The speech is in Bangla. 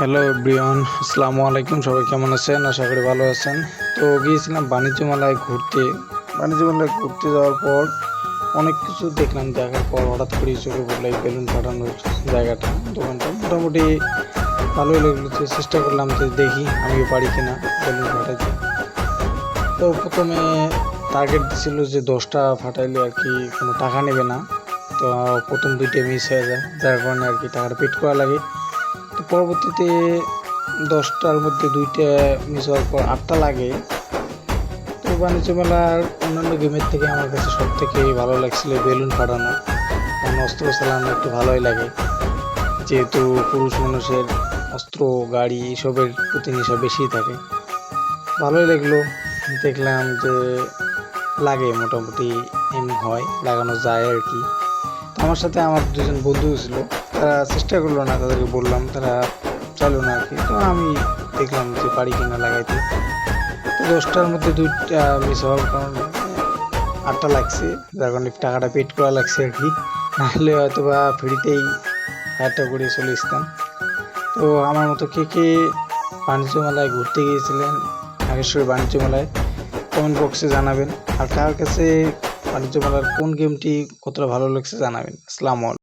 হ্যালো ব্রিয়ন আসসালামু আলাইকুম সবাই কেমন আছেন? আশা করি ভালো আছেন। তো গিয়েছিলাম বাণিজ্য মেলায় ঘুরতে। বাণিজ্য মেলায় ঘুরতে যাওয়ার পর অনেক কিছু দেখলাম। দেখার পর হঠাৎ করে চোখে পড়ল এই বেলুন ফাটানোর জায়গাটা, দোকানটা। মোটামুটি ভালোই লাগল চেষ্টা করলাম যে দেখি আমিও পারি কিনা বেলুন ফাটাইতে তো প্রথমে টার্গেট ছিল যে দশটা ফাটাইলে আর কি কোনো টাকা নেবে না। তো প্রথম দুইটা মিস হয়ে যায়। যার কারণে আর কি টাকাটা পেড করা লাগে। তো পরবর্তীতে দশটার মধ্যে দুইটা মিস হওয়ার পর আটটা লাগে। তো বাণিজ্য মেলার অন্যান্য গেমের থেকে আমার কাছে সব থেকে ভালো লাগছিল বেলুন ফাটানো। কারণ অস্ত্র চালানো একটু ভালোই লাগে। যেহেতু পুরুষ মানুষের অস্ত্র, গাড়ি এসবের প্রতি নেশা বেশি থাকে। ভালোই লাগল। দেখলাম যে লাগে, মোটামুটি এম হয়, লাগানো যায় আর কি। আমার সাথে আমার দুজন বন্ধু ছিল। তারা চেষ্টা করল না তাদেরকে বললাম, তারা চলো না কি। তো আমি দেখলাম যে পারি কিনা লাগাইতে। তো দশটার মধ্যে দুইটা মিস হওয়ার কারণে আটটা লাগছে। যার কারণে টাকাটা পেড করা লাগছে আর কি। নাহলে হয়তো বা ফ্রিতেই ফায়ারটা করে চলে আসতাম। তো আমার মতো কে কে বাণিজ্য মেলায় ঘুরতে গিয়েছিলেন, নাগেশ্বরী বাণিজ্য মেলায় কমেন্ট বক্সে জানাবেন। আর কার কাছে বাণিজ্য মেলার কোন গেমটি কতটা ভালো লাগছে জানাবেন। আসসালামু আলাইকুম।